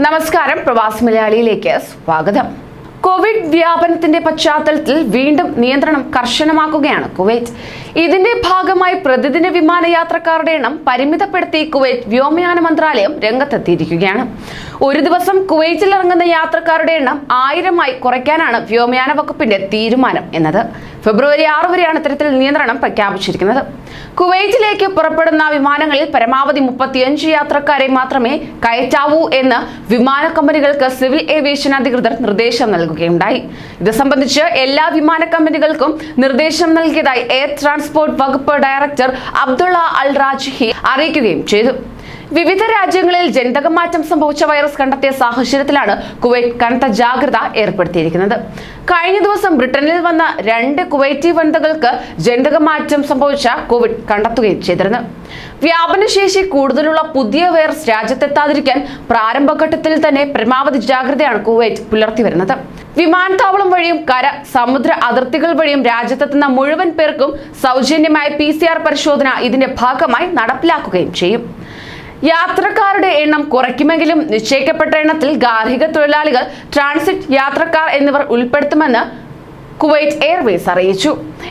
നമസ്കാരം. പ്രവാസി മലയാളിയിലേക്ക് സ്വാഗതം. കോവിഡ് വ്യാപനത്തിന്റെ പശ്ചാത്തലത്തിൽ വീണ്ടും നിയന്ത്രണം കർശനമാക്കുകയാണ് കുവൈറ്റ്. ഇതിന്റെ ഭാഗമായി പ്രതിദിന വിമാനയാത്രക്കാരുടെ എണ്ണം പരിമിതപ്പെടുത്തി കുവൈറ്റ് വ്യോമയാന മന്ത്രാലയം രംഗത്തെത്തിയിരിക്കുകയാണ്. ഒരു ദിവസം കുവൈറ്റിൽ ഇറങ്ങുന്ന യാത്രക്കാരുടെ എണ്ണം ആയിരമായി കുറയ്ക്കാനാണ് വ്യോമയാന വകുപ്പിന്റെ തീരുമാനം എന്നത്. ഫെബ്രുവരി ആറ് വരെയാണ് ഇത്തരത്തിൽ നിയന്ത്രണം പ്രഖ്യാപിച്ചിരിക്കുന്നത്. കുവൈറ്റിലേക്ക് പുറപ്പെടുന്ന വിമാനങ്ങളിൽ പരമാവധി മുപ്പത്തിയഞ്ച് യാത്രക്കാരെ മാത്രമേ കയറ്റാവൂ എന്ന് വിമാന കമ്പനികൾക്ക് സിവിൽ ഏവിയേഷൻ അധികൃതർ നിർദ്ദേശം നൽകുകയുണ്ടായി. ഇത് സംബന്ധിച്ച് എല്ലാ വിമാന കമ്പനികൾക്കും നിർദ്ദേശം നൽകിയതായി എയർ ട്രാൻസ്പോർട്ട് വകുപ്പ് ഡയറക്ടർ അബ്ദുള്ള അൽ റാജ്ഹി അറിയിക്കുകയും ചെയ്തു. വിവിധ രാജ്യങ്ങളിൽ ജനിതകമാറ്റം സംഭവിച്ച വൈറസ് കണ്ടെത്തിയ സാഹചര്യത്തിലാണ് കുവൈറ്റ് കനത്ത ജാഗ്രത ഏർപ്പെടുത്തിയിരിക്കുന്നത്. കഴിഞ്ഞ ദിവസം ബ്രിട്ടനിൽ വന്ന രണ്ട് കുവൈറ്റി വനിതകൾക്ക് ജനിതകമാറ്റം സംഭവിച്ച കോവിഡ് കണ്ടെത്തുകയും ചെയ്തിരുന്നു. വ്യാപനശേഷി കൂടുതലുള്ള പുതിയ വൈറസ് രാജ്യത്തെത്താതിരിക്കാൻ പ്രാരംഭഘട്ടത്തിൽ തന്നെ പരമാവധി ജാഗ്രതയാണ് കുവൈറ്റ് പുലർത്തി വരുന്നത്. വിമാനത്താവളം വഴിയും കര സമുദ്ര അതിർത്തികൾ വഴിയും രാജ്യത്തെത്തുന്ന മുഴുവൻ പേർക്കും സൗജന്യമായ പി പരിശോധന ഇതിന്റെ ഭാഗമായി നടപ്പിലാക്കുകയും ചെയ്യും. യാത്രക്കാരുടെ എണ്ണം കുറയ്ക്കുമെങ്കിലും നിശ്ചയിക്കപ്പെട്ട എണ്ണത്തിൽ ഗാർഹിക തൊഴിലാളികൾ ട്രാൻസിറ്റ് യാത്രക്കാർ എന്നിവർ ഉൾപ്പെടുത്തുമെന്ന് കുവൈറ്റ് എയർവേസ് അറിയിച്ചു.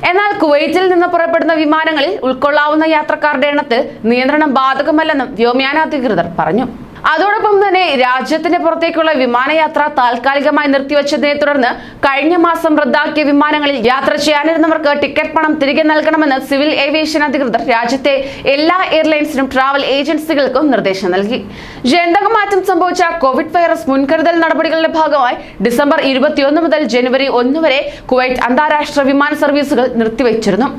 എന്നാൽ കുവൈറ്റിൽ നിന്ന് പുറപ്പെടുന്ന വിമാനങ്ങളിൽ ഉൾക്കൊള്ളാവുന്ന യാത്രക്കാരുടെ എണ്ണത്തിൽ നിയന്ത്രണം ബാധകമല്ലെന്നും വ്യോമയാന അധികൃതർ പറഞ്ഞു. അതോടൊപ്പം തന്നെ രാജ്യത്തിന്റെ പുറത്തേക്കുള്ള വിമാനയാത്ര താൽക്കാലികമായി നിർത്തിവച്ചതിനെ തുടർന്ന് കഴിഞ്ഞ മാസം റദ്ദാക്കിയ വിമാനങ്ങളിൽ യാത്ര ചെയ്യാനിരുന്നവർക്ക് ടിക്കറ്റ് പണം തിരികെ നൽകണമെന്ന് സിവിൽ ഏവിയേഷൻ അധികൃതർ രാജ്യത്തെ എല്ലാ എയർലൈൻസിനും ട്രാവൽ ഏജൻസികൾക്കും നിർദ്ദേശം നൽകി. ജനിതകമാറ്റം സംഭവിച്ച കോവിഡ് വൈറസ് മുൻകരുതൽ നടപടികളുടെ ഭാഗമായി ഡിസംബർ ഇരുപത്തിയൊന്ന് മുതൽ ജനുവരി ഒന്ന് വരെ കുവൈറ്റ് അന്താരാഷ്ട്ര വിമാന സർവീസുകൾ നിർത്തിവച്ചിരുന്നു.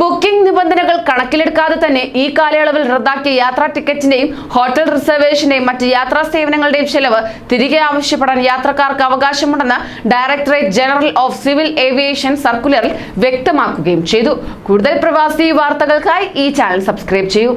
ബുക്കിംഗ് നിബന്ധനകൾ കണക്കിലെടുക്കാതെ തന്നെ ഈ കാലയളവിൽ റദ്ദാക്കിയ യാത്രാ ടിക്കറ്റിന്റെയും ഹോട്ടൽ റിസർവേഷന്റെയും മറ്റ് യാത്രാ സേവനങ്ങളുടെയും ചെലവ് തിരികെ ആവശ്യപ്പെടാൻ യാത്രക്കാർക്ക് അവകാശമുണ്ടെന്ന് directorate general of civil aviation സർക്കുലറിൽ വ്യക്തമാക്കുകയും ചെയ്തു. കൂടുതൽ പ്രവാസി വാർത്തകൾക്കായി ഈ ചാനൽ സബ്സ്ക്രൈബ് ചെയ്യൂ.